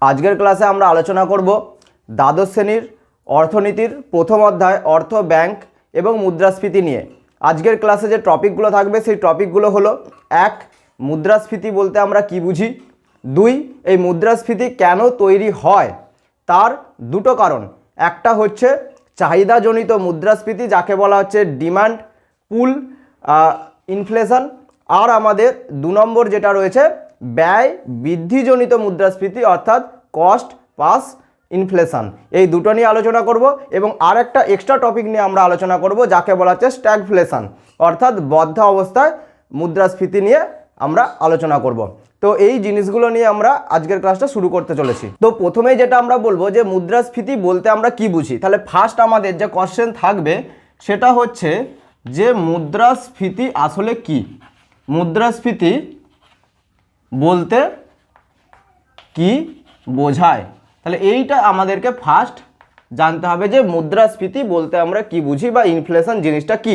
আজকের ক্লাসে আমরা আলোচনা করব দ্বাদশ শ্রেণির অর্থনীতির প্রথম অধ্যায়, অর্থ, ব্যাংক এবং মুদ্রাস্ফীতি নিয়ে। আজকের ক্লাসে যে টপিকগুলো থাকবে, সেই টপিকগুলো হলো, এক, মুদ্রাস্ফীতি বলতে আমরা কি বুঝি? দুই, এই মুদ্রাস্ফীতি কেন তৈরি হয়? তার দুটো কারণ। একটা হচ্ছে চাহিদাজনিত মুদ্রাস্ফীতি, যাকে বলা হচ্ছে ডিমান্ড, পুল ইনফ্লেশন। আর আমাদের দু নম্বর যেটা রয়েছে ব্যয়, বৃদ্ধিজনিত মুদ্রাস্ফীতি অর্থাৎ কস্ট পাস ইনফ্লেশন এই দুটো নিয়ে আলোচনা করব এবং আর একটা এক্সট্রা টপিক নিয়ে আমরা আলোচনা করব, যাকে বলা হচ্ছে স্ট্যাগফ্লেশন অর্থাৎ বদ্ধ অবস্থায় মুদ্রাস্ফীতি নিয়ে আমরা আলোচনা করব। তো এই জিনিসগুলো নিয়ে আমরা আজকের ক্লাসটা শুরু করতে চলেছি। তো প্রথমেই যেটা আমরা বলব যে মুদ্রাস্ফীতি বলতে আমরা কি বুঝি? তাহলে ফার্স্ট আমাদের যে কোশ্চেন থাকবে, সেটা হচ্ছে যে মুদ্রাস্ফীতি আসলে কি? মুদ্রাস্ফীতি বলতে কি বোঝায়? তাহলে এইটা আমাদেরকে ফার্স্ট জানতে হবে যে মুদ্রাস্ফীতি বলতে আমরা কি বুঝি বা ইনফ্লেশন জিনিসটা কি?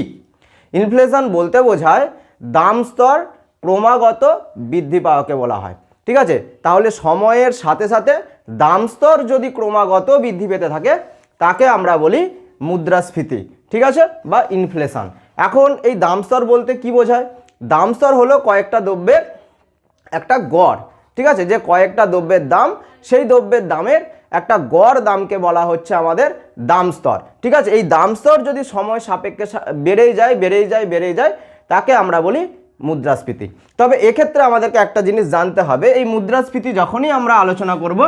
ইনফ্লেশন বলতে বোঝায় দাম স্তর ক্রমাগত বৃদ্ধি পাওয়াকে বলা হয়। ঠিক আছে? তাহলে সময়ের সাথে সাথে দাম স্তর যদি ক্রমাগত বৃদ্ধি পেতে থাকে, তাকে আমরা বলি মুদ্রাস্ফীতি। ঠিক আছে? বা ইনফ্লেশন এখন এই দাম স্তর বলতে কি বোঝায়? দাম স্তর হলো কয়েকটা দ্রব্যের একটা গড়, ঠিক আছে? যে কয়েকটা দ্রব্যের দাম, সেই দ্রব্যের দামের একটা গড় দামকে বলা হচ্ছে আমাদের দাম স্তর, ঠিক আছে? এই দাম স্তর যদি সময় সাপেক্ষে বেড়েই যায় বেড়েই যায় বেড়েই যায়, তাকে আমরা বলি মুদ্রাস্ফীতি। তবে এক্ষেত্রে আমাদেরকে একটা জিনিস জানতে হবে, এই মুদ্রাস্ফীতি যখনই আমরা আলোচনা করব,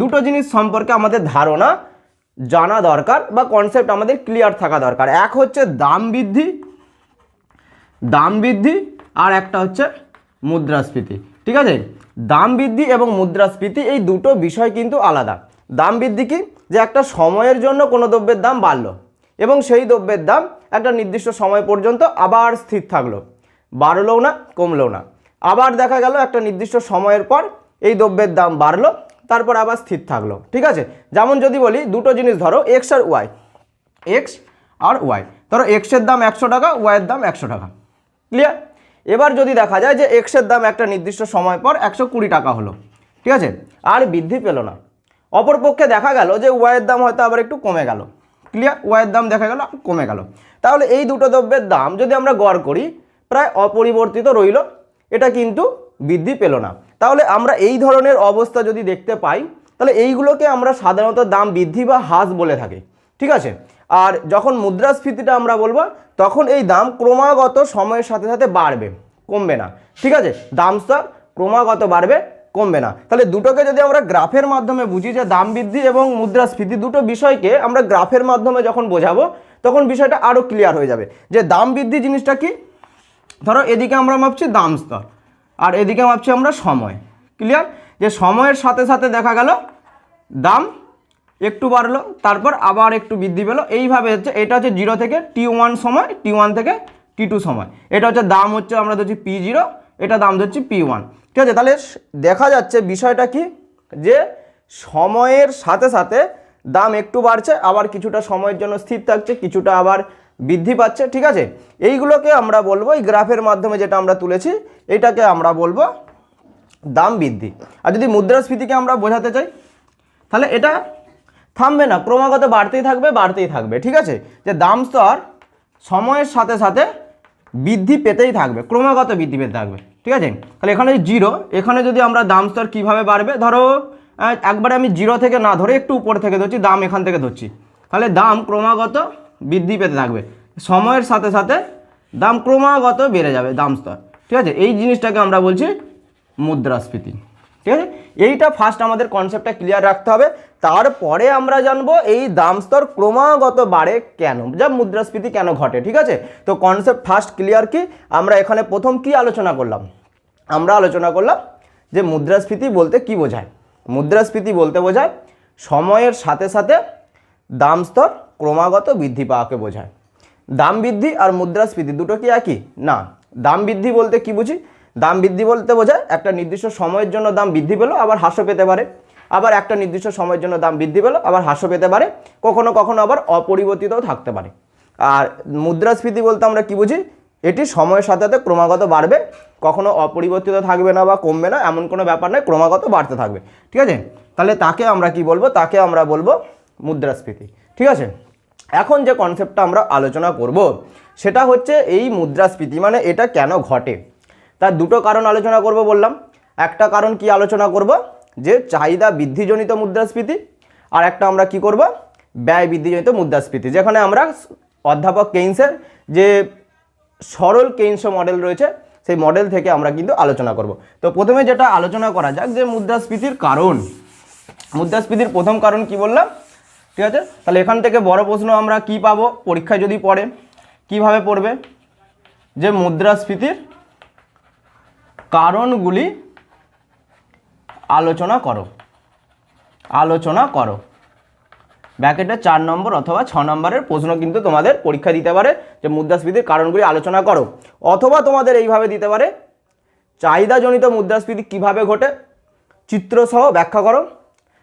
দুটো জিনিস সম্পর্কে আমাদের ধারণা জানা দরকার বা কনসেপ্ট আমাদের ক্লিয়ার থাকা দরকার। এক হচ্ছে দাম বৃদ্ধি দাম বৃদ্ধি, আর একটা হচ্ছে মুদ্রাস্ফীতি। ঠিক আছে? দাম বৃদ্ধি এবং মুদ্রাস্ফীতি এই দুটো বিষয় কিন্তু আলাদা। দাম বৃদ্ধি কি? যে একটা সময়ের জন্য কোনো দ্রব্যের দাম বাড়লো এবং সেই দ্রব্যের দাম একটা নির্দিষ্ট সময় পর্যন্ত আবার স্থির থাকল। বাড়লেও না কমলেও না। আবার দেখা গেল একটা নির্দিষ্ট সময়ের পর এই দ্রব্যের দাম বাড়লো, তারপর আবার স্থির থাকল। ঠিক আছে? যেমন যদি বলি দুটো জিনিস ধরো এক্স আর ওয়াই এক্স আর ওয়াই ধরো এক্সের দাম একশো টাকা ওয়াইয়ের দাম একশো টাকা। ক্লিয়ার এবার যদি দেখা যায় যে এক্সের দাম একটা নির্দিষ্ট সময় পর একশো কুড়ি টাকা হলো, ঠিক আছে? আর বৃদ্ধি পেল না। অপরপক্ষে দেখা গেল যে ওয়াইয়ের দাম হয়তো আবার একটু কমে গেল। ক্লিয়ার ওয়াইয়ের দাম দেখা গেল, কমে গেল। তাহলে এই দুটো দ্রব্যের দাম যদি আমরা গড় করি, প্রায় অপরিবর্তিত রইল। এটা কিন্তু বৃদ্ধি পেল না। তাহলে আমরা এই ধরনের অবস্থা যদি দেখতে পাই, তাহলে এইগুলোকে আমরা সাধারণত দাম বৃদ্ধি বা হ্রাস বলে থাকি। ঠিক আছে? আর যখন মুদ্রাস্ফীতিটা আমরা বলব, তখন এই দাম ক্রমাগত সময়ের সাথে সাথে বাড়বে, কমবে না। ঠিক আছে? দাম স্তর ক্রমাগত বাড়বে, কমবে না। তাহলে দুটোকে যদি আমরা গ্রাফের মাধ্যমে বুঝি যে দাম বৃদ্ধি এবং মুদ্রাস্ফীতি দুটো বিষয়কে আমরা গ্রাফের মাধ্যমে যখন বোঝাবো, তখন বিষয়টা আরও ক্লিয়ার হয়ে যাবে। যে দাম বৃদ্ধি জিনিসটা কি? ধরো এদিকে আমরা মাপছি দাম স্তর, আর এদিকে মাপছি আমরা সময়। ক্লিয়ার যে সময়ের সাথে সাথে দেখা গেল, দাম একটু বাড়লো, তারপর আবার একটু বৃদ্ধি পেল। এইভাবে হচ্ছে, এটা হচ্ছে জিরো থেকে টি ওয়ান সময় টি ওয়ান থেকে টি টু সময়। এটা হচ্ছে দাম হচ্ছে আমরা ধরছি পি জিরো এটা দাম ধরছি পি ওয়ান ঠিক আছে, তাহলে দেখা যাচ্ছে বিষয়টা কি? যে সময়ের সাথে সাথে দাম একটু বাড়ছে, আবার কিছুটা সময়ের জন্য স্থির থাকছে, কিছুটা আবার বৃদ্ধি পাচ্ছে, ঠিক আছে? এইগুলোকে আমরা বলব, এই গ্রাফের মাধ্যমে যেটা আমরা তুলেছি, এটাকে আমরা বলব দাম বৃদ্ধি। আর যদি মুদ্রাস্ফীতিকে আমরা বোঝাতে চাই, তাহলে এটা থামবে না, ক্রমাগত বাড়তেই থাকবে বাড়তেই থাকবে, ঠিক আছে? যে দাম স্তর সময়ের সাথে সাথে বৃদ্ধি পেতেই থাকবে, ক্রমাগত বৃদ্ধি পেতে থাকবে, ঠিক আছে? তাহলে এখানে জিরো, এখানে যদি আমরা দাম স্তর কীভাবে বাড়বে, ধরো একবারে আমি জিরো থেকে না ধরে একটু উপর থেকে ধরছি, দাম এখান থেকে ধরছি, তাহলে দাম ক্রমাগত বৃদ্ধি পেতে থাকবে, সময়ের সাথে সাথে দাম ক্রমাগত বেড়ে যাবে দাম স্তর, ঠিক আছে? এই জিনিসটাকে আমরা বলছি মুদ্রাস্ফীতি, ঠিক আছে? এইটা ফার্স্ট আমাদের কনসেপ্টটা ক্লিয়ার রাখতে হবে তারপরে আমরা জানব এই দাম স্তর ক্রমাগত বাড়ে কেন? যা মুদ্রাস্ফীতি কেন ঘটে, ঠিক আছে? তো কনসেপ্ট ফার্স্ট ক্লিয়ার কি? আমরা এখানে প্রথম কি আলোচনা করলাম? আমরা আলোচনা করলাম যে মুদ্রাস্ফীতি বলতে কি বোঝায়? মুদ্রাস্ফীতি বলতে বোঝায় সময়ের সাথে সাথে দাম স্তর ক্রমাগত বৃদ্ধি পাওয়াকে বোঝায়। দাম বৃদ্ধি আর মুদ্রাস্ফীতি দুটো কি একই? না। দাম বৃদ্ধি বলতে কি বুঝি? দাম বৃদ্ধি বলতে বোঝায় একটা নির্দিষ্ট সময়ের জন্য দাম বৃদ্ধি পেল, আবার হ্রাসও পেতে পারে। আবার একটা নির্দিষ্ট সময়ের জন্য দাম বৃদ্ধি পেল, আবার হ্রাসও পেতে পারে, কখনো কখনো আবার অপরিবর্তিতও থাকতে পারে। আর মুদ্রাস্ফীতি বলতে আমরা কি বুঝি? এটি সময়ের সাথে সাথে ক্রমাগত বাড়বে, কখনো অপরিবর্তিত থাকবে না বা কমবে না, এমন কোনো ব্যাপার নয়, ক্রমাগত বাড়তে থাকবে। ঠিক আছে? তাহলে তাকে আমরা কি বলব? তাকে আমরা বলব মুদ্রাস্ফীতি। ঠিক আছে? এখন যে কনসেপ্টটা আমরা আলোচনা করব, সেটা হচ্ছে এই মুদ্রাস্ফীতি মানে এটা কেন ঘটে? তার দুটো কারণ আলোচনা করব বললাম। একটা কারণ কি আলোচনা করব? যে চাহিদা বৃদ্ধিজনিত মুদ্রাস্ফীতি, আর একটা আমরা কি করব? ব্যয় বৃদ্ধিজনিত মুদ্রাস্ফীতি, যেখানে আমরা অধ্যাপক কেইন্সের যে সরল কেইন্স মডেল রয়েছে, সেই মডেল থেকে আমরা কিন্তু আলোচনা করব। তো প্রথমে যেটা আলোচনা করা যাক, যে মুদ্রাস্ফীতির কারণ। মুদ্রাস্ফীতির প্রথম কারণ কি বললাম? ঠিক আছে? তাহলে এখান থেকে বড় প্রশ্ন আমরা কি পাবো? পরীক্ষায় যদি পড়ে, কীভাবে পড়বে? যে মুদ্রাস্ফীতির কারণগুলি আলোচনা করো। আলোচনা করো। ব্যাকেটে চার নম্বর অথবা ছ নম্বরের প্রশ্ন কিন্তু তোমাদের পরীক্ষা দিতে পারে যে মুদ্রাস্ফীতির কারণগুলি আলোচনা করো। অথবা তোমাদের এইভাবে দিতে পারে, চাহিদাজনিত মুদ্রাস্ফীতি কীভাবে ঘটে, চিত্রসহ ব্যাখ্যা করো।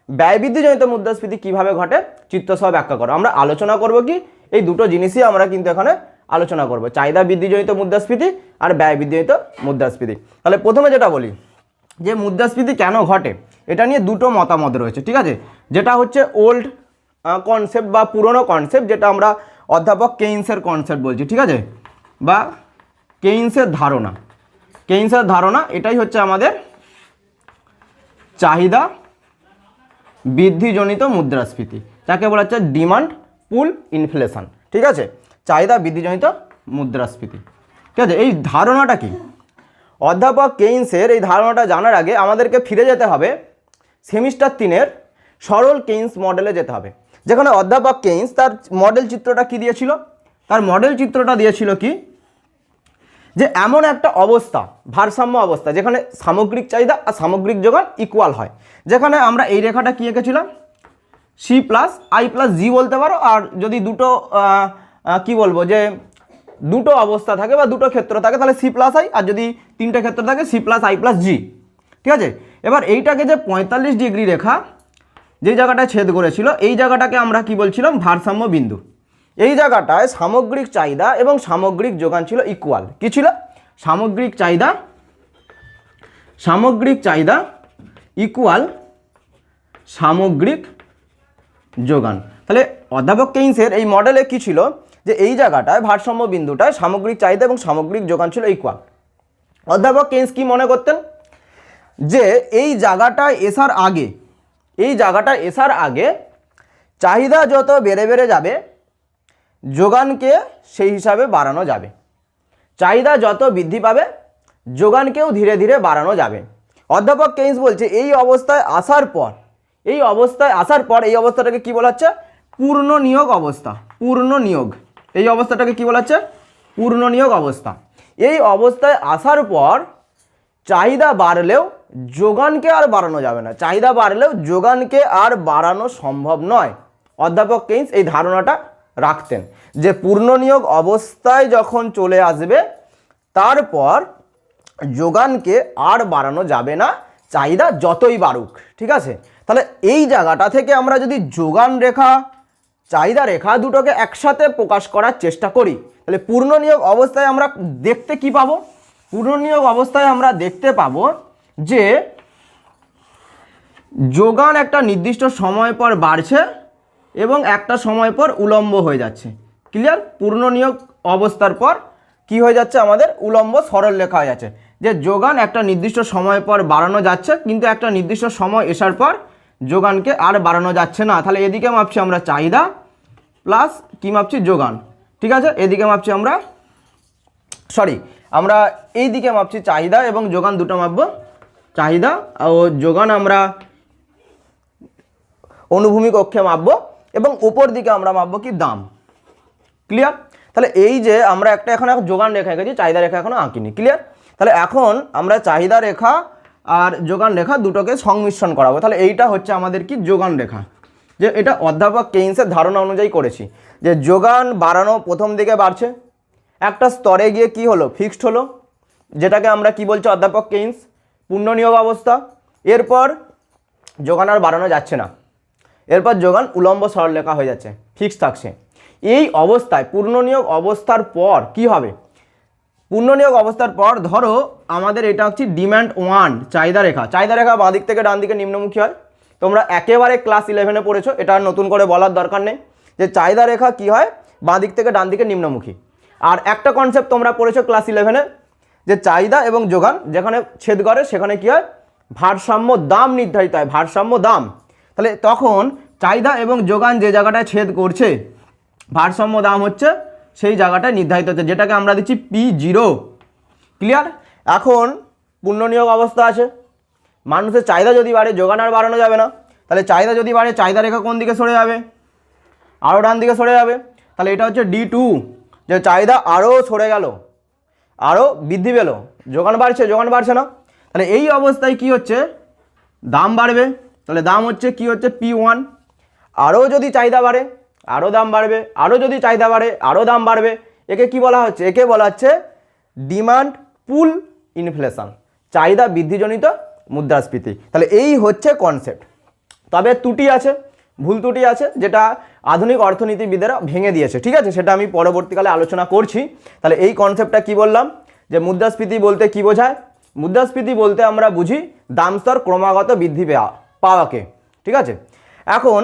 ব্যয়বৃদ্ধিজনিত মুদ্রাস্ফীতি কীভাবে ঘটে, চিত্রসহ ব্যাখ্যা করো। আমরা আলোচনা করব কি? এই দুটো জিনিসই আমরা কিন্তু এখানে আলোচনা করব। চাহিদা বৃদ্ধিজনিত মুদ্রাস্ফীতি আর ব্যয় বৃদ্ধিজনিত মুদ্রাস্ফীতি। তাহলে প্রথমে যেটা বলি যে মুদ্রাস্ফীতি কেন ঘটে, এটা নিয়ে দুটো মতামত রয়েছে, ঠিক আছে? যেটা হচ্ছে ওল্ড কনসেপ্ট বা পুরনো কনসেপ্ট যেটা আমরা অধ্যাপক কেইন্সের কনসেপ্ট বলছি, ঠিক আছে? বা কেইন্সের ধারণা। কেইন্সের ধারণা, এটাই হচ্ছে আমাদের চাহিদা বৃদ্ধিজনিত মুদ্রাস্ফীতি যাকে বলা হচ্ছে ডিমান্ড পুল ইনফ্লেশন ঠিক আছে? চাহিদা বৃদ্ধিজনিত মুদ্রাস্ফীতি, ঠিক আছে? এই ধারণাটা কি? অধ্যাপক কেইন্সের এই ধারণাটা জানার আগে আমাদেরকে ফিরে যেতে হবে সেমিস্টার তিনের সরল কেইন্স মডেলে যেতে হবে। যেখানে অধ্যাপক কেইন্স তার মডেল চিত্রটা কি দিয়েছিল? তার মডেল চিত্রটা দিয়েছিল কি? যে এমন একটা অবস্থা, ভারসাম্য অবস্থা, যেখানে সামগ্রিক চাহিদা আর সামগ্রিক যোগান ইকুয়াল হয়। যেখানে আমরা এই রেখাটা কি এঁকেছিলাম? C plus I plus G বলতে পারো, আর যদি দুটো কি বলব, যে দুটো অবস্থা থাকে বা দুটো ক্ষেত্র থাকে, তাহলে সি প্লাস আই আর যদি তিনটে ক্ষেত্র থাকে C plus I plus G ঠিক আছে? এবার এইটাকে যে পঁয়তাল্লিশ ডিগ্রি রেখা, যেই জায়গাটায় ছেদ করেছিল, এই জায়গাটাকে আমরা কি বলছিলাম? ভারসাম্য বিন্দু। এই জায়গাটায় সামগ্রিক চাহিদা এবং সামগ্রিক যোগান ছিল ইকুয়াল কি ছিল? সামগ্রিক চাহিদা সামগ্রিক চাহিদা ইকুয়াল সামগ্রিক যোগান। তাহলে অধ্যাপক কেইন্সের এই মডেলে কি ছিল? যে এই জায়গাটায় ভারসাম্য বিন্দুটায় সামগ্রিক চাহিদা এবং সামগ্রিক যোগান ছিল ইকুয়াল অধ্যাপক কেইন্স কি মনে করতেন? যে এই জায়গাটায় এসার আগে, এই জায়গাটায় এসার আগে চাহিদা যত বেড়ে বেড়ে যাবে, যোগানকে সেই হিসাবে বাড়ানো যাবে। চাহিদা যত বৃদ্ধি পাবে, যোগানকেও ধীরে ধীরে বাড়ানো যাবে। অধ্যাপক কেইন্স বলছে, এই অবস্থায় আসার পর, এই অবস্থায় আসার পর এই অবস্থাটাকে কি বলা হচ্ছে? পূর্ণ নিয়োগ অবস্থা, পূর্ণ নিয়োগ। এই অবস্থাটাকে কি বলা হচ্ছে? পূর্ণ নিয়োগ অবস্থা। এই অবস্থায় আসার পর চাহিদা বাড়লেও যোগানকে আর বাড়ানো যাবে না। চাহিদা বাড়লেও যোগানকে আর বাড়ানো সম্ভব নয়। অধ্যাপক কেইন্স এই ধারণাটা রাখতেন যে পূর্ণ নিয়োগ অবস্থায় যখন চলে আসবে, তারপর যোগানকে আর বাড়ানো যাবে না, চাহিদা যতই বাড়ুক। ঠিক আছে? তাহলে এই জায়গাটা থেকে আমরা যদি যোগান রেখা চাহিদা রেখা দুটোকে একসাথে প্রকাশ করার চেষ্টা করি। তাহলে পূর্ণ নিয়োগ অবস্থায় আমরা দেখতে কি পাবো? পূর্ণ নিয়োগ অবস্থায় আমরা দেখতে পাবো যে যোগান একটা নির্দিষ্ট সময় পর বাড়ছে এবং একটা সময় পর উলম্ব হয়ে যাচ্ছে। ক্লিয়ার পূর্ণ নিয়োগ অবস্থার পর কি হয়ে যাচ্ছে? আমাদের উলম্ব সরল লেখা হয়ে যাচ্ছে। যে যোগান একটা নির্দিষ্ট সময় পর বাড়ানো যাচ্ছে, কিন্তু একটা নির্দিষ্ট সময় এসার পর যোগানকে আর বাড়ানো যাচ্ছে না। তাহলে এদিকে মাপছি আমরা চাহিদা প্লাস কি মাপছি? যোগান। ঠিক আছে? এদিকে মাপছি আমরা সরি আমরা এই দিকে মাপছি চাহিদা এবং যোগান দুটো মাপবো। চাহিদা ও যোগান আমরা অনুভূমিক অক্ষে মাপবো এবং উপর দিকে আমরা মাপবো কি? দাম। ক্লিয়ার তাহলে এই যে আমরা একটা এখন যোগান রেখা এঁকেছি, চাহিদা রেখা এখনও আঁকিনি। ক্লিয়ার তাহলে এখন আমরা চাহিদা রেখা আর যোগান রেখা দুটোকে সংমিশ্রণ করাবো। তাহলে এইটা হচ্ছে আমাদের কি? যোগান রেখা। যে এটা অধ্যাপক কেইন্সের ধারণা অনুযায়ী করেছি। যে যোগান বাড়ানো প্রথম দিকে বাড়ছে। একটা স্তরে গিয়ে কি হলো? ফিক্সড হলো। যেটাকে আমরা কি বলছি অধ্যাপক কেইন্স? পূর্ণ নিয়োগ অবস্থা। এরপর যোগান আর বাড়ানো যাচ্ছে না। এরপর যোগান উলম্ব সরলরেখা হয়ে যাচ্ছে। ফিক্স থাকছে। এই অবস্থায় পূর্ণ নিয়োগ অবস্থার পর কি হবে? পূর্ণ অবস্থার পর, ধরো আমাদের এটা হচ্ছে ডিম্যান্ড ওয়ান চাহিদা রেখা। চাহিদা রেখা বাঁ দিক থেকে ডান দিকে নিম্নমুখী হয়। তোমরা একেবারে ক্লাস ইলেভেনে পড়েছো, এটা আর নতুন করে বলার দরকার নেই। যে চাহিদা রেখা কি হয়? বাঁ দিক থেকে ডান দিকে নিম্নমুখী। আর একটা কনসেপ্ট তোমরা পড়েছো ক্লাস ইলেভেনে যে চাহিদা এবং যোগান, যেখানে ছেদ করে, সেখানে কি হয়? ভারসাম্য দাম নির্ধারিত হয়, ভারসাম্য দাম। তাহলে তখন চাহিদা এবং যোগান যে জায়গাটায় ছেদ করছে, ভারসাম্য দাম হচ্ছে সেই জায়গাটায় নির্ধারিত হচ্ছে, যেটাকে আমরা দিচ্ছি পি জিরো ক্লিয়ার এখন পূর্ণনিয়োগ অবস্থা আছে। মানুষের চাহিদা যদি বাড়ে, যোগান আর বাড়ানো যাবে না। তাহলে চাহিদা যদি বাড়ে, চাহিদা রেখা কোন দিকে সরে যাবে? আরও ডান দিকে সরে যাবে। তাহলে এটা হচ্ছে ডি টু যে চাহিদা আরও সরে গেল আরও বৃদ্ধি পেল। যোগান বাড়ছে যোগান বাড়ছে না। তাহলে এই অবস্থায় কি হচ্ছে? দাম বাড়বে। তাহলে দাম হচ্ছে কি হচ্ছে পি ওয়ান আরও যদি চাহিদা বাড়ে আরও দাম বাড়বে আরও যদি চাহিদা বাড়ে আরও দাম বাড়বে। একে কি বলা হচ্ছে? একে বলা হচ্ছে ডিমান্ড পুল ইনফ্লেশন চাহিদা বৃদ্ধিজনিত মুদ্রাস্ফীতি। তাহলে এই হচ্ছে কনসেপ্ট তবে ত্রুটি আছে, ভুল ত্রুটি আছে, যেটা আধুনিক অর্থনীতিবিদেরা ভেঙে দিয়েছে। ঠিক আছে? সেটা আমি পরবর্তীকালে আলোচনা করছি। তাহলে এই কনসেপ্টটা কি বললাম? যে মুদ্রাস্ফীতি বলতে কি বোঝায়? মুদ্রাস্ফীতি বলতে আমরা বুঝি দাম স্তর ক্রমাগত বৃদ্ধি পাওয়াকে। ঠিক আছে? এখন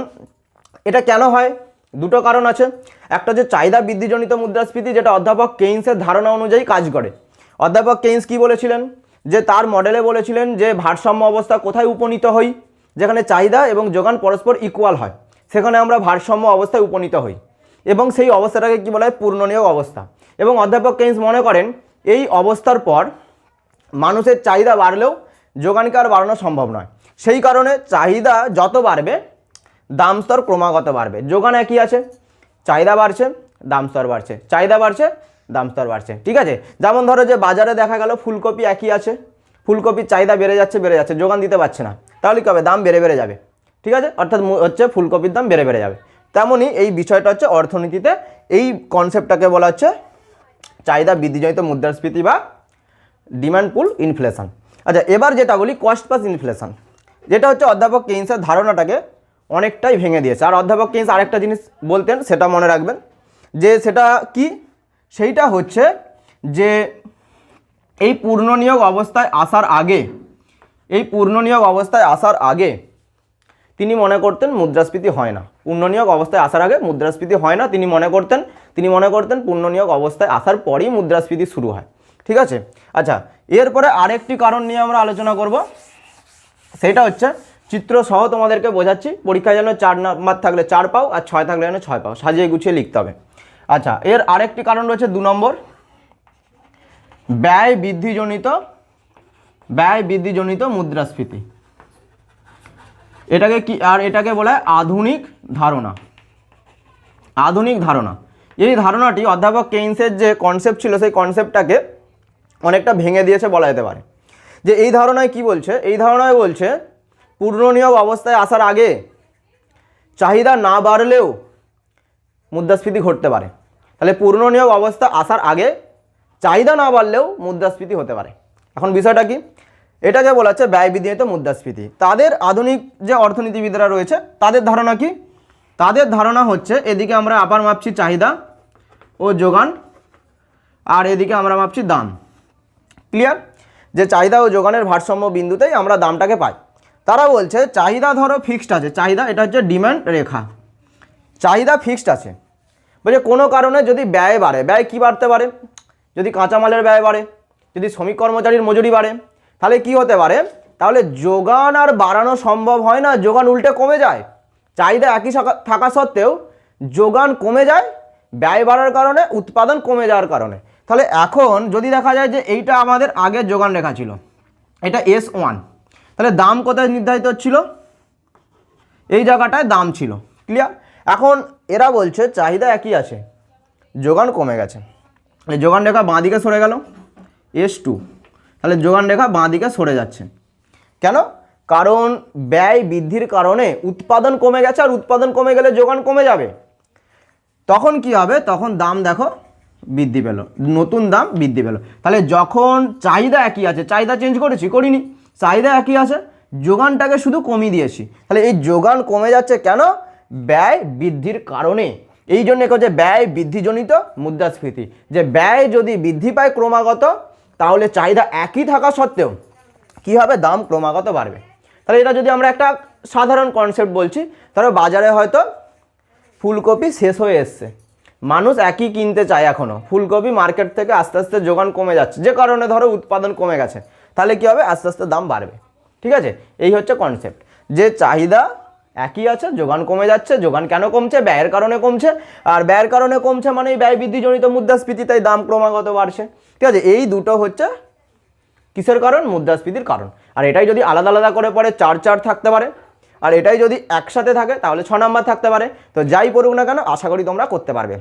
এটা কেন হয়? দুটো কারণ আছে। একটা যে চাহিদা বৃদ্ধিজনিত মুদ্রাস্ফীতি, যেটা অধ্যাপক কেইন্সের ধারণা অনুযায়ী কাজ করে। অধ্যাপক কেইন্স কি বলেছিলেন? যে তার মডেলে বলেছিলেন যে ভারসাম্য অবস্থা কোথায় উপনীত হই? যেখানে চাহিদা এবং যোগান পরস্পর ইকুয়াল হয়, সেখানে আমরা ভারসাম্য অবস্থায় উপনীত হই। এবং সেই অবস্থাটাকে কি বলা হয়? পূর্ণনিয়োগ অবস্থা। এবং অধ্যাপক কেইন্স মনে করেন, এই অবস্থার পর মানুষের চাহিদা বাড়লেও যোগানকে আর বাড়ানো সম্ভব নয়। সেই কারণে চাহিদা যত বাড়বে দাম স্তর ক্রমাগত বাড়বে। যোগান একই আছে? চাহিদা বাড়ছে, দাম স্তর বাড়ছে। চাহিদা বাড়ছে, দাম স্তর বাড়ছে। ঠিক আছে? যেমন ধরো যে বাজারে দেখা গেল ফুলকপি একই আছে, ফুলকপির চাহিদা বেড়ে যাচ্ছে বেড়ে যাচ্ছে, যোগান দিতে পারছে না। তাহলে কী হবে? দাম বেড়ে বেড়ে যাবে। ঠিক আছে? অর্থাৎ হচ্ছে ফুলকপির দাম বেড়ে বেড়ে যাবে। তেমনই এই বিষয়টা হচ্ছে অর্থনীতিতে এই কনসেপ্টটাকে বলা হচ্ছে চাহিদা বৃদ্ধিজনিত মুদ্রাস্ফীতি বা ডিমান্ড পুল ইনফ্লেশন আচ্ছা এবার যেটা বলি কস্ট প্লাস ইনফ্লেশন যেটা হচ্ছে অধ্যাপক কেইন্সের ধারণাটাকে অনেকটাই ভেঙে দিয়েছে। আর অধ্যাপক কেইন্স আরেকটা জিনিস বলতেন, সেটা মনে রাখবেন, যে সেটা কি? সেইটা হচ্ছে যে এই পূর্ণনিয়োগ অবস্থায় আসার আগে, এই পূর্ণনিয়োগ অবস্থায় আসার আগে তিনি মনে করতেন মুদ্রাস্ফীতি হয় না। পূর্ণনিয়োগ অবস্থায় আসার আগে মুদ্রাস্ফীতি হয় না, তিনি মনে করতেন, তিনি মনে করতেন পূর্ণনিয়োগ অবস্থায় আসার পরেই মুদ্রাস্ফীতি শুরু হয়। ঠিক আছে? আচ্ছা এরপরে আরেকটি কারণ নিয়ে আমরা আলোচনা করব, সেটা হচ্ছে চিত্র সহ তোমাদেরকে বোঝাচ্ছি। পরীক্ষায় যেন চার নাম্বার থাকলে চার পাও আর ছয় থাকলে যেন ছয় পাও। সাজিয়ে গুছিয়ে লিখতে হবে। আচ্ছা এর আরেকটি কারণ রয়েছে দু নম্বর। ব্যয় বৃদ্ধিজনিত ব্যয় বৃদ্ধিজনিত মুদ্রাস্ফীতি। এটাকে কি, আর এটাকে বলা হয় আধুনিক ধারণা। আধুনিক ধারণা। এই ধারণাটি অধ্যাপক কেইন্সের যে কনসেপ্ট ছিল, সেই কনসেপ্টটাকে অনেকটা ভেঙে দিয়েছে বলা যেতে পারে। যে এই ধারণায় কি বলছে? এই ধারণায় বলছে পূর্ণনিয়োগ অবস্থায় আসার আগে চাহিদা না বাড়লেও মুদ্রাস্ফীতি ঘটতে পারে। তাহলে পূর্ণনিয়োগ অবস্থা আসার আগে চাহিদা না বাড়লেও মুদ্রাস্ফীতি হতে পারে। এখন বিষয়টা কি? এটাকে বলা হচ্ছে ব্যয় বৃদ্ধিত মুদ্রাস্ফীতি। তাদের আধুনিক যে অর্থনীতিবিদরা রয়েছে, তাদের ধারণা কি? তাদের ধারণা হচ্ছে এদিকে আমরা আবার মাপছি চাহিদা ও যোগান, আর এদিকে আমরা মাপছি দাম। ক্লিয়ার? যে চাহিদা ও যোগানের ভারসাম্য বিন্দুতেই আমরা দামটাকে পাই। তারা বলছে, চাহিদা ধরো ফিক্সড আছে। চাহিদা, এটা হচ্ছে ডিমান্ড রেখা। চাহিদা ফিক্সড আছে। বলছে, কোনো কারণে যদি ব্যয় বাড়ে, ব্যয় কি বাড়তে পারে? যদি কাঁচামালের ব্যয় বাড়ে, যদি শ্রমিক কর্মচারীর মজুরি বাড়ে, তাহলে কি হতে পারে? তাহলে যোগান আর বাড়ানো সম্ভব হয় না, যোগান উল্টে কমে যায়। চাহিদা একই থাকা- সত্ত্বেও যোগান কমে যায়, ব্যয় বাড়ার কারণে, উৎপাদন কমে যাওয়ার কারণে। তাহলে এখন যদি দেখা যায় যে এইটা আমাদের আগের যোগান রেখা ছিল, এটা এস ওয়ান তাহলে দাম কোথায় নির্ধারিত হচ্ছিল? এই জায়গাটায় দাম ছিল ক্লিয়ার এখন এরা বলছে চাহিদা একই আছে, যোগান কমে গেছে। যোগান রেখা বাঁ দিকে সরে গেল এস টু তাহলে যোগান রেখা বাঁ দিকে সরে যাচ্ছে। কেন? কারণ ব্যয় বৃদ্ধির কারণে উৎপাদন কমে গেছে আর উৎপাদন কমে গেলে যোগান কমে যাবে। তখন কি হবে? তখন দাম দেখো বৃদ্ধি পেল, নতুন দাম বৃদ্ধি পেল। তাহলে যখন চাহিদা একই আছে, চাহিদা চেঞ্জ করেছি, করিনি। চাহিদা একই আছে, যোগানটাকে শুধু কমিয়ে দিয়েছি। তাহলে এই যোগান কমে যাচ্ছে কেন? ব্যয় বৃদ্ধির কারণে। এই জন্য হচ্ছে ব্যয় বৃদ্ধিজনিত মুদ্রাস্ফীতি। যে ব্যয় যদি বৃদ্ধি পায় ক্রমাগত, তাহলে চাহিদা একই থাকা সত্ত্বেও কি হবে দাম ক্রমাগত বাড়বে? তাহলে এটা যদি আমরা একটা সাধারণ কনসেপ্ট বলছি, তাহলে বাজারে হয়তো ফুলকপি শেষ হয়ে এসছে। মানুষ একই কিনতে চায় এখনও ফুলকপি মার্কেট থেকে আস্তে আস্তে যোগান কমে যাচ্ছে। যে কারণে ধরো উৎপাদন কমে গেছে। তাহলে কী হবে? আস্তে আস্তে দাম বাড়বে। ঠিক আছে? এই হচ্ছে কনসেপ্ট যে চাহিদা একই আছে, যোগান কমে যাচ্ছে, যোগান কেন কমছে? ব্যয়ের কারণে কমছে। আর ব্যয়ের কারণে কমছে মানে এই ব্যয় বৃদ্ধিজনিত মুদ্রাস্ফীতি, তাই দাম ক্রমাগত বাড়ছে। ঠিক আছে? এই দুটো হচ্ছে কিসের কারণ? মুদ্রাস্ফীতির কারণ। আর এটাই যদি আলাদা আলাদা করে পড়ে চার চার থাকতে পারে, আর এটাই যদি একসাথে থাকে, তাহলে ছ নাম্বার থাকতে পারে। তো যাই পড়ুক না কেন, আশা করি তোমরা করতে পারবে।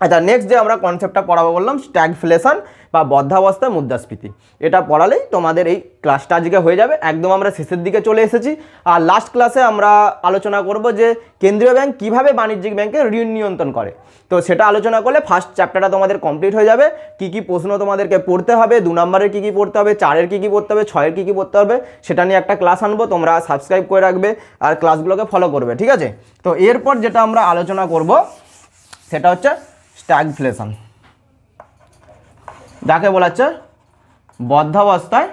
আচ্ছা নেক্সট যে আমরা কনসেপ্টটা পড়াবো বললাম স্ট্যাগফ্লেশন বা বদ্ধাবস্থায় মুদ্রাস্ফীতি। এটা পড়ালেই তোমাদের এই ক্লাসটা আজকে হয়ে যাবে। একদম আমরা শেষের দিকে চলে এসেছি। আর লাস্ট ক্লাসে আমরা আলোচনা করব যে কেন্দ্রীয় ব্যাংক কীভাবে বাণিজ্যিক ব্যাংকে ঋণ নিয়ন্ত্রণ করে। তো সেটা আলোচনা করলে ফার্স্ট চ্যাপ্টারটা তোমাদের কমপ্লিট হয়ে যাবে। কি কি প্রশ্ন তোমাদেরকে পড়তে হবে, দু নম্বরের কী কী পড়তে হবে, চারের কী কী পড়তে হবে, ছয়ের কী কী পড়তে হবে, সেটা নিয়ে একটা ক্লাস আনব। তোমরা সাবস্ক্রাইব করে রাখবে আর ক্লাসগুলোকে ফলো করবে, ঠিক আছে? তো এরপর যেটা আমরা আলোচনা করব, সেটা হচ্ছে স্ট্যাগফ্লেশন যাকে বলা হচ্ছে বদ্ধাবস্থায়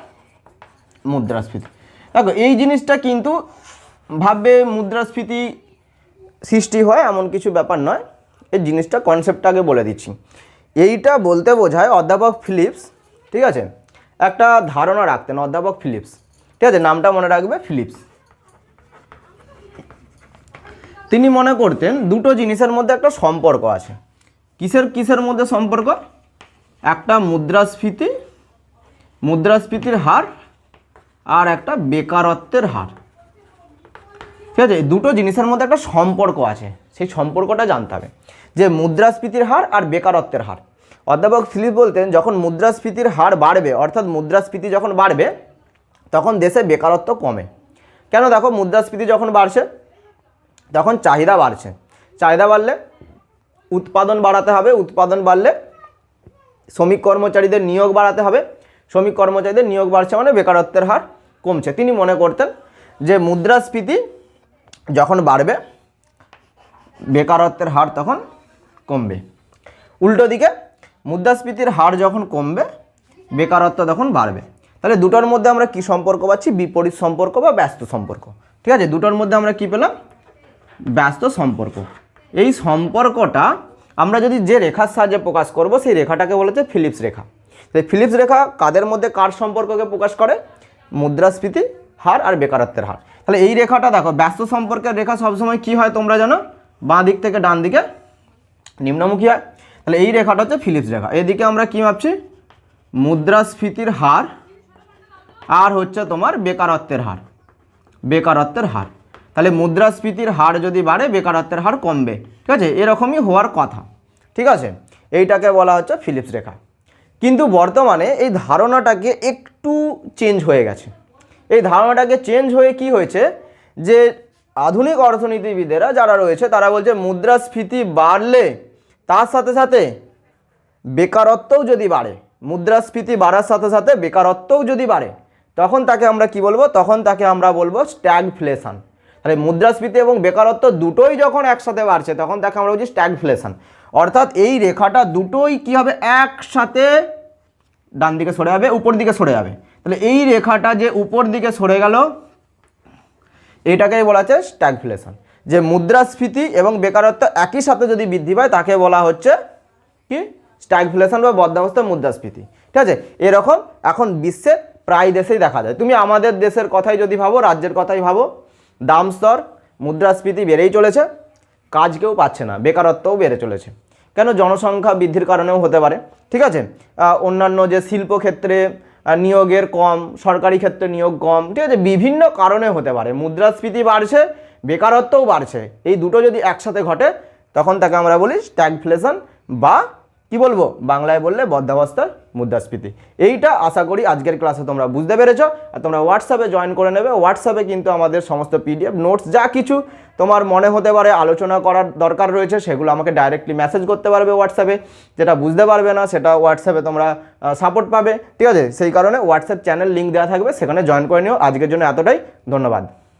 মুদ্রাস্ফীতি। দেখো, এই জিনিসটা কিন্তু ভাববে মুদ্রাস্ফীতি সৃষ্টি হয় এমন কিছু ব্যাপার নয়। এই জিনিসটা কনসেপ্টটা আগে বলে দিচ্ছি। এইটা বলতে বোঝায় অধ্যাপক ফিলিপস, ঠিক আছে? একটা ধারণা রাখতেন অধ্যাপক ফিলিপস, ঠিক আছে? নামটা মনে রাখবে ফিলিপস। তিনি মনে করতেন দুটো জিনিসের মধ্যে একটা সম্পর্ক আছে। কিসের কিসের মধ্যে সম্পর্ক? একটা মুদ্রাস্ফীতি, মুদ্রাস্ফীতির হার আর একটা বেকারত্বের হার। ঠিক আছে? দুটো জিনিসের মধ্যে একটা সম্পর্ক আছে। সেই সম্পর্কটা জানতে হবে। যে মুদ্রাস্ফীতির হার আর বেকারত্বের হার। অধ্যাপক ফিলিপ বলতেন, যখন মুদ্রাস্ফীতির হার বাড়বে, অর্থাৎ মুদ্রাস্ফীতি যখন বাড়বে, তখন দেশে বেকারত্ব কমে। কেন? দেখো, মুদ্রাস্ফীতি যখন বাড়ছে, তখন চাহিদা বাড়ছে। চাহিদা বাড়লে উৎপাদন বাড়াতে হবে, উৎপাদন বাড়লে শ্রমিক কর্মচারীদের নিয়োগ বাড়াতে হবে, শ্রমিক কর্মচারীদের নিয়োগ বাড়ছে মানে বেকারত্বের হার কমছে। তিনি মনে করতেন যে মুদ্রাস্ফীতি যখন বাড়বে, বেকারত্বের হার তখন কমবে। উল্টো দিকে মুদ্রাস্ফীতির হার যখন কমবে, বেকারত্ব তখন বাড়বে। তাহলে দুটোর মধ্যে আমরা কি সম্পর্ক পাচ্ছি? বিপরীত সম্পর্ক বা ব্যস্ত সম্পর্ক। ঠিক আছে? দুটোর মধ্যে আমরা কি পেলাম? ব্যস্ত সম্পর্ক। এই সম্পর্কটা আমরা যদি যে রেখার সাহায্যে প্রকাশ করব, সেই রেখাটাকে বলেছে ফিলিপস রেখা। সেই ফিলিপস রেখা কাদের মধ্যে কার সম্পর্ককে প্রকাশ করে? মুদ্রাস্ফীতি, হার আর বেকারত্বের হার। তাহলে এই রেখাটা দেখো, ব্যস্ত সম্পর্কের রেখা সবসময় কি হয় তোমরা জানো? বাঁ দিক থেকে ডান দিকে নিম্নমুখী হয়। তাহলে এই রেখাটা হচ্ছে ফিলিপস রেখা। এদিকে আমরা কি ভাবছি? মুদ্রাস্ফীতির হার আর হচ্ছে তোমার বেকারত্বের হার। বেকারত্বের হার। তাহলে মুদ্রাস্ফীতির হার যদি বাড়ে, বেকারত্বের হার কমবে। ঠিক আছে? এরকমই হওয়ার কথা। ঠিক আছে? এইটাকে বলা হচ্ছে ফিলিপস রেখা। কিন্তু বর্তমানে এই ধারণাটাকে একটু চেঞ্জ হয়ে গেছে। এই ধারণাটাকে চেঞ্জ হয়ে কি হয়েছে? যে আধুনিক অর্থনীতিবিদেরা যারা রয়েছে, তারা বলছে মুদ্রাস্ফীতি বাড়লে, তার সাথে সাথে বেকারত্বও যদি বাড়ে, মুদ্রাস্ফীতি বাড়ার সাথে সাথে বেকারত্বও যদি বাড়ে, তখন তাকে আমরা কি বলব? তখন তাকে আমরা বলব স্ট্যাগফ্লেশন তাহলে মুদ্রাস্ফীতি এবং বেকারত্ব দুটোই যখন একসাথে বাড়ছে, তখন তাকে আমরা বলছি স্ট্যাগফ্লেশন অর্থাৎ এই রেখাটা দুটোই কি হবে? একসাথে ডান দিকে সরে যাবে, উপর দিকে সরে যাবে। তাহলে এই রেখাটা যে উপর দিকে সরে গেল, এটাকেই বলা হচ্ছে স্ট্যাগফ্লেশন যে মুদ্রাস্ফীতি এবং বেকারত্ব একই সাথে যদি বৃদ্ধি পায়, তাকে বলা হচ্ছে কি? স্ট্যাগফ্লেশন বা বদ্যাবস্থা মুদ্রাস্ফীতি। ঠিক আছে? এরকম এখন বিশ্বের প্রায় দেশেই দেখা যায়। তুমি আমাদের দেশের কথাই যদি ভাবো, রাজ্যের কথাই ভাবো দাম স্তর, মুদ্রাস্ফীতি বেড়েই চলেছে, কাজ কেউ পাচ্ছে না, বেকারত্বও বেড়ে চলেছে। কেন জনসংখ্যা বৃদ্ধির কারণেও হতে পারে, ঠিক আছে? অন্যান্য যে শিল্পক্ষেত্রে নিয়োগের কম, সরকারি ক্ষেত্রে নিয়োগ কম, ঠিক আছে? বিভিন্ন কারণে হতে পারে, মুদ্রাস্ফীতি বাড়ছে, বেকারত্বও বাড়ছে, এই দুটো যদি একসাথে ঘটে, তখন তাকে আমরা বলি স্ট্যাগফ্লেশন বা, কি বলব? বাংলায় বললে বদ্ধাবস্থার মুদ্রাস্ফীতি। এইটা আশা করি আজকের ক্লাসে তোমরা বুঝতে পেরেছ আর তোমরা হোয়াটসঅ্যাপে জয়েন করে নেবে। হোয়াটসঅ্যাপে কিন্তু আমাদের সমস্ত পিডিএফ নোটস যা কিছু তোমার মনে হতে পারে আলোচনা করার দরকার রয়েছে, সেগুলো আমাকে ডাইরেক্টলি মেসেজ করতে পারবে হোয়াটসঅ্যাপে যেটা বুঝতে পারবে না, সেটা হোয়াটসঅ্যাপে তোমরা সাপোর্ট পাবে। ঠিক আছে? সেই কারণে হোয়াটসঅ্যাপ চ্যানেল লিঙ্ক দেওয়া থাকবে, সেখানে জয়েন করে নিও। আজকের জন্য এতটাই। ধন্যবাদ।